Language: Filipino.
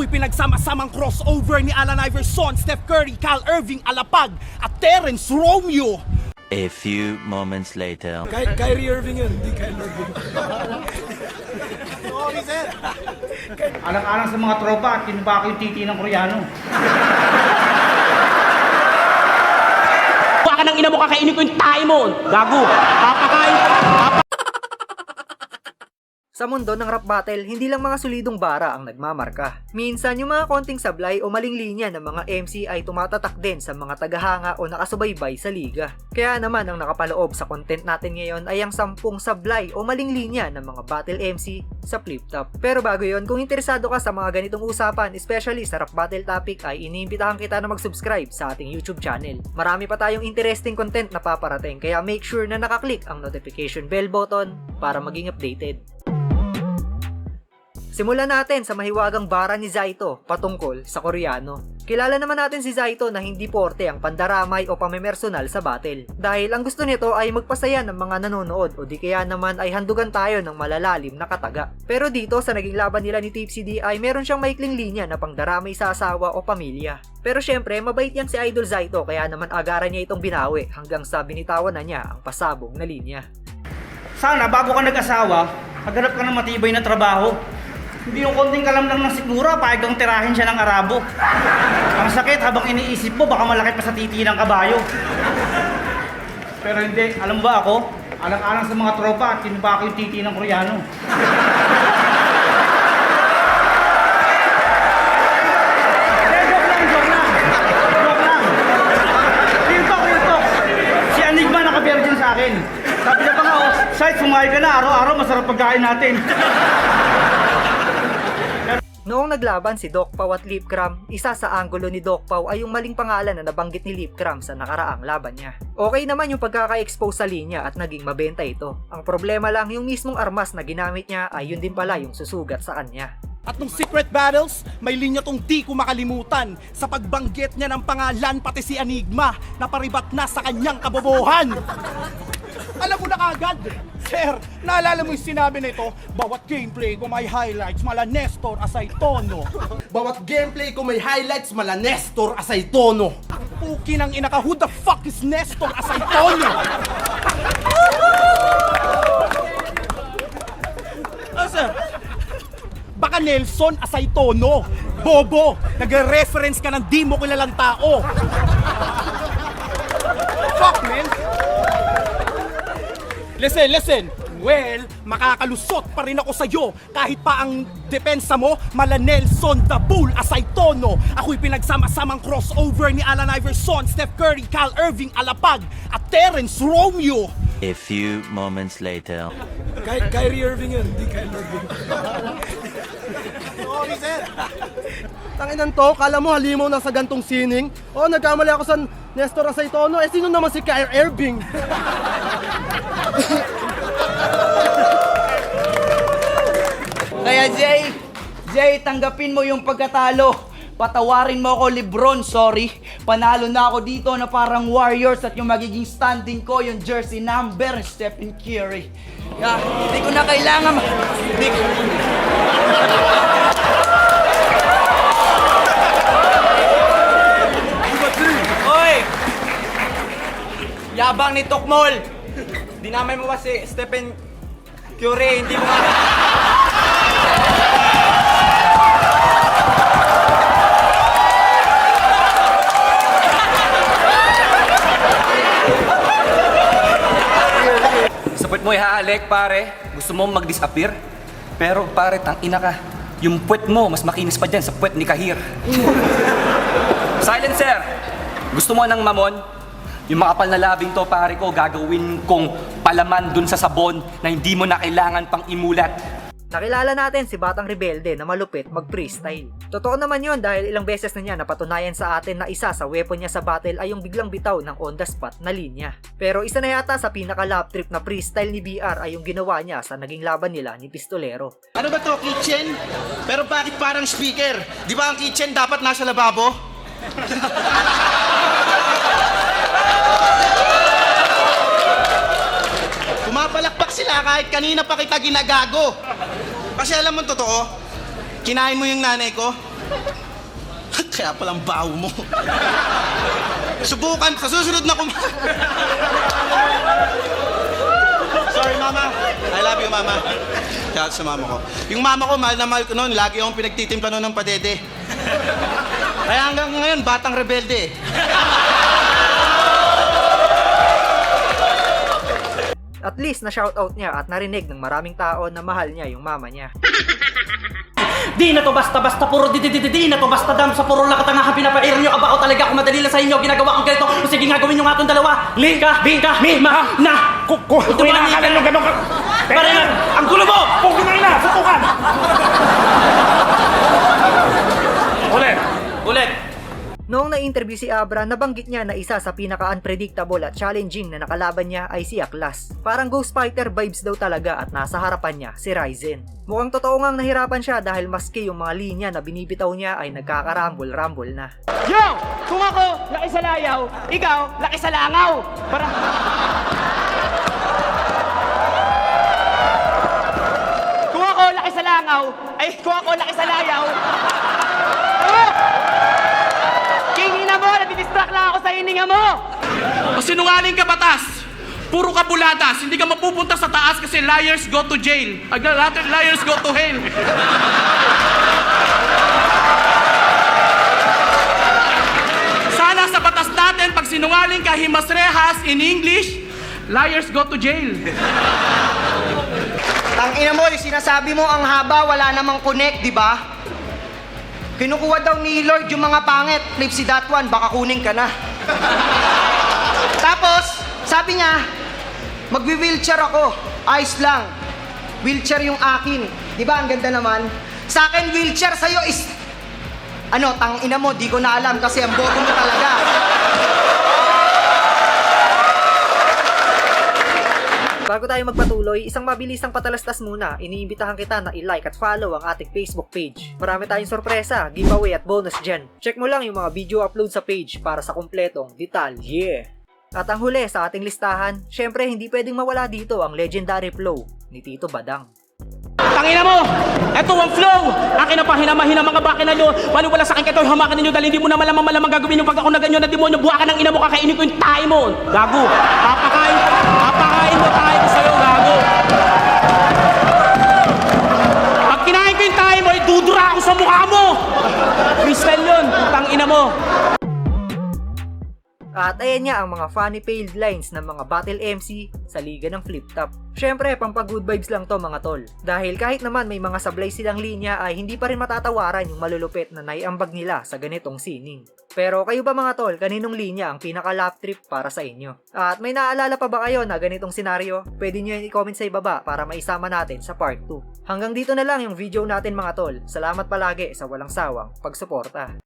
Ako'y pinagsama-samang crossover ni Allen Iverson, Steph Curry, Cal Irving, Alapag at Terence Romeo. A few moments later. Ky Kyrie Irving yun, hindi Kyle Irving. Alang-alang sa mga tropa at kinubaka yung titi ng Koreano. Baka nang ina mo kakainin ko yung tayo mo. Gago. Papakain. Sa mundo ng rap battle, hindi lang mga solidong bara ang nagmamarka. Minsan, yung mga konting sablay o maling linya ng mga MC ay tumatatak din sa mga tagahanga o nakasubaybay sa liga. Kaya naman ang nakapaloob sa content natin ngayon ay ang sampung sablay o maling linya ng mga battle MC sa flip top. Pero bago yon, kung interesado ka sa mga ganitong usapan, especially sa rap battle topic, ay iniimbitahan kita na mag-subscribe sa ating YouTube channel. Marami pa tayong interesting content na paparating, kaya make sure na nakaklik ang notification bell button para maging updated. Simulan natin sa mahiwagang bara ni Zaito patungkol sa Koreano. Kilala naman natin si Zaito na hindi porte ang pandaramay o pamemersonal sa battle. Dahil ang gusto nito ay magpasaya ng mga nanonood o di kaya naman ay handugan tayo ng malalalim na kataga. Pero dito sa naging laban nila ni Tipsy D ay meron siyang maikling linya na pangdaramay sa asawa o pamilya. Pero syempre, mabait yan si Idol Zaito kaya naman agaran niya itong binawi hanggang sa binitawan na niya ang pasabog na linya. Sana bago ka nag-asawa, haganap ka ng matibay na trabaho. Hindi yung konting kalamlang ng sigura, pahig kang tirahin siya ng Arabo. Ang sakit habang iniisip mo, baka malaki pa sa titi ng kabayo. Pero hindi, alam ba ako? Alang-alang sa mga tropa at kinubaka yung titi ng Koreano. Lang, lang. Lang. Sabi niya pa nga, oh, Sight, sumahay ka na. Araw-araw masarap pagkain natin. Noong naglaban si Doc Pau at Lip Cram, isa sa anggulo ni Doc Pau ay yung maling pangalan na nabanggit ni Lip Cram sa nakaraang laban niya. Okay naman yung pagkaka-expose sa linya at naging mabenta ito. Ang problema lang yung mismong armas na ginamit niya ay yun din pala yung susugat sa kanya. At nung Secret Battles, may linya tong di ko makalimutan sa pagbanggit niya ng pangalan pati si Enigma na paribat na sa kanyang kabobohan. Alam mo na kagad, Sir, naalala mo yung sinabi nito, bawat gameplay ko may highlights, mala Nestor asay tono. Bawat gameplay ko may highlights mala Nestor asay tono. Puki ng ina ka, who the fuck is Nestor asay tono? Ah, sir, baka Nelson asay tono. Bobo, nagre-reference ka ng di mo kilalang tao. Fuck, man. Listen, listen. Well, makakalusot pa rin ako sa'yo kahit pa ang depensa mo, mala Nelson the Bull asay tono. Ako'y pinagsama-samang crossover ni Allen Iverson, Steph Curry, Cal Irving, Alapag at Terence Romeo. A few moments later. Ky Kyrie Irving yun, hindi Kyle Irving. Tanginan to, kala mo halimaw na sa gantong sining? O, nagkamali ako sa Nestor asay tono. Eh, sino naman si Kyrie Irving? Kaya Jay, Jay, tanggapin mo yung pagkatalo. Patawarin mo ako, Lebron, sorry. Panalo na ako dito na parang Warriors at yung magiging standing ko, yung jersey number, Stephen Curry. Kaya, hindi ko na kailangan ma- Hindi Yabang ni Tokmol! Dinamay mo ba si Stephen Curry? Hindi mo nga... Sa puwet mo ihahalik, pare. Gusto mo mag-disappear? Pero pare, tang ina ka. Yung puwet mo, mas makinis pa dyan sa puwet ni Kahir. Silencer! Gusto mo ng mamon? Yung makapal na labing to, pare ko, gagawin kong palaman dun sa sabon na hindi mo na kailangan pang imulat. Nakilala natin si Batang Rebelde na malupit mag-freestyle. Totoo naman yon dahil ilang beses na niya napatunayan sa atin na isa sa weapon niya sa battle ay yung biglang bitaw ng on the spot na linya. Pero isa na yata sa pinaka lap trip na freestyle ni BR ay yung ginawa niya sa naging laban nila ni Pistolero. Ano ba to, kitchen? Pero bakit parang speaker? Di ba ang kitchen dapat nasa lababo? sila kahit kanina pa kita ginagago. Kasi alam mo totoo, kinain mo yung nanay ko, Kaya palang baho mo. Subukan, sa susunod na kum... Sorry, mama. I love you, mama. Shout out sa mama ko. Yung mama ko, mahal na mahal ko noon. Lagi akong pinagtitimpla noon ng padede. Kaya hanggang ngayon, batang rebelde eh. At least na shoutout niya at narinig ng maraming tao na mahal niya yung mama niya. Di na to basta-basta puro di di di di di na to basta dam sa puro lakatangahan pinapair nyo aba o talaga kung madali lang sa inyo ginagawa kong ganito. O sige nga gawin nyo nga itong dalawa. Li ka bi ka mi ma na kuko ito na akala nyo ganun ka. Pare ang gulo mo! Pukin na ina sutukan ulit ulit Noong na-interview si Abra, nabanggit niya na isa sa pinaka-unpredictable at challenging na nakalaban niya ay si Aklas. Parang Ghost Fighter vibes daw talaga at nasa harapan niya si Ryzen. Mukhang totoo ngang nahirapan siya dahil maski yung mga linya na binibitaw niya ay nagkakarambol-rambol na. Yo! Kung ako laki sa layaw, ikaw laki sa langaw. Para... Kung ako laki sa langaw, ay kung ako laki sa layaw. Nadidistract lang ako sa hininga mo. O sinungaling ka batas. Puro ka bulatas. Hindi ka mapupunta sa taas kasi liars go to jail. Ag liars go to hell. Sana sa batas natin, pag sinungaling ka himasrehas in English, liars go to jail. Tangina mo, yung sinasabi mo ang haba, wala namang connect, di ba? Kinukuha daw ni Lord yung mga pangit. Flip si that one, baka kunin ka na. Tapos, sabi niya, magwi-wheelchair ako. Ayos lang. Wheelchair yung akin. Di ba, ang ganda naman? Sa akin, wheelchair sa'yo is... Ano, tang ina mo, di ko na alam kasi ang bobo mo talaga. Bago tayo magpatuloy, isang mabilisang patalastas muna, iniimbitahan kita na i-like at follow ang ating Facebook page. Marami tayong sorpresa, giveaway at bonus dyan. Check mo lang yung mga video upload sa page para sa kumpletong detalye. At ang huli sa ating listahan, syempre hindi pwedeng mawala dito ang legendary flow ni Tito Badang. Tangina mo! Eto ang flow! Akin na pahinamahin ang mga bakina nyo. Wala sa akin kayo hamakan ninyo dahil hindi mo na malamang malamang gagawin yung pag ako na ganyan na demonyo. Buha ka ng ina mo, kakainin ko yung tayo mo. Gago! Papakain mo! At ayan nga ang mga funny failed lines ng mga battle MC sa liga ng flip top. Syempre, pampa good vibes lang to mga tol. Dahil kahit naman may mga sablay silang linya ay hindi pa rin matatawaran yung malulupit na naiambag nila sa ganitong sining. Pero kayo ba mga tol, kaninong linya ang pinaka lap trip para sa inyo? At may naalala pa ba kayo na ganitong senaryo? Pwede nyo yan i-comment sa ibaba para maisama natin sa part 2. Hanggang dito na lang yung video natin mga tol. Salamat palagi sa walang sawang pagsuporta.